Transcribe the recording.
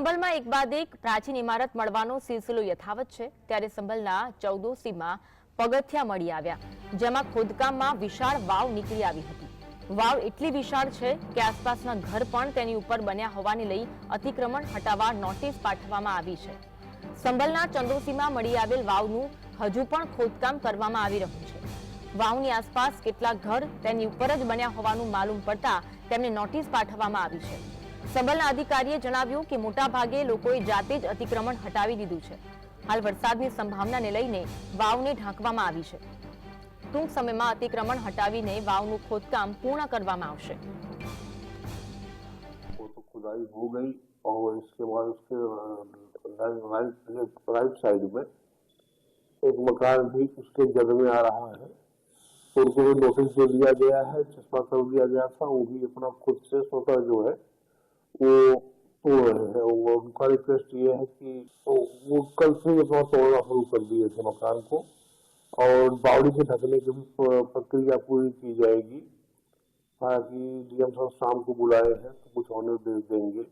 સંભલમાં એક બાદ એક પ્રાચીન ઇમારત મળવાનો સિલસિલો યથાવત છે ત્યારે સંભલના ચૌદોસીમાં પગથિયા મળી આવ્યા જેમાં ખોદકામમાં વિશાળ વાવ નીકળી આવી હતી વાવ એટલી વિશાળ છે કે આસપાસના ઘર પણ તેની ઉપર બન્યા હોવાને લઈ અતિક્રમણ હટાવવા નોટિસ પાઠવવામાં આવી છે સંભલના ચંદોસીમાં મળી આવેલ વાવનું હજુ પણ ખોદકામ કરવામાં આવી રહ્યું છે વાવની આસપાસ કેટલાક ઘર તેની ઉપર જ બન્યા હોવાનું માલુમ પડતા તેમને નોટિસ પાઠવવામાં આવી છે સંવલના અધિકારીએ જણાવ્યું કે મોટા ભાગે લોકોઈ જાતે જ અતિક્રમણ હટાવી દીધું છે હાલ વરસાદની સંભાવનાને લઈને વાવને ઢાંકવામાં આવી છે ટૂંક સમયમાં અતિક્રમણ હટાવીને વાવનું ખોદકામ પૂર્ણ કરવામાં આવશે બો તો खुदाई ہوگئی ઓર اس کے બારે اس کے નો મોસ બરાઈટ સાઈડ ઉપર કોક મકાન બીજું اس کے જળમે આ رہا ہے ઓર કોવે નોફિસ છોડિયા ગયા છે ચસ્પા કરિયા ગયા સા ઉગી પોતા ખુદ સે સोटा જો હે को तोड़ रहे हैं वो उनका रिक्वेस्ट ये है कि तो वो कल से वहाँ तोड़ना शुरू कर दिए थे मकान को और बावड़ी से ढकने की भी प्रक्रिया पूरी की जाएगी हालांकि डीएम साहब शाम को बुलाए हैं तो कुछ ऑनर दे देंगे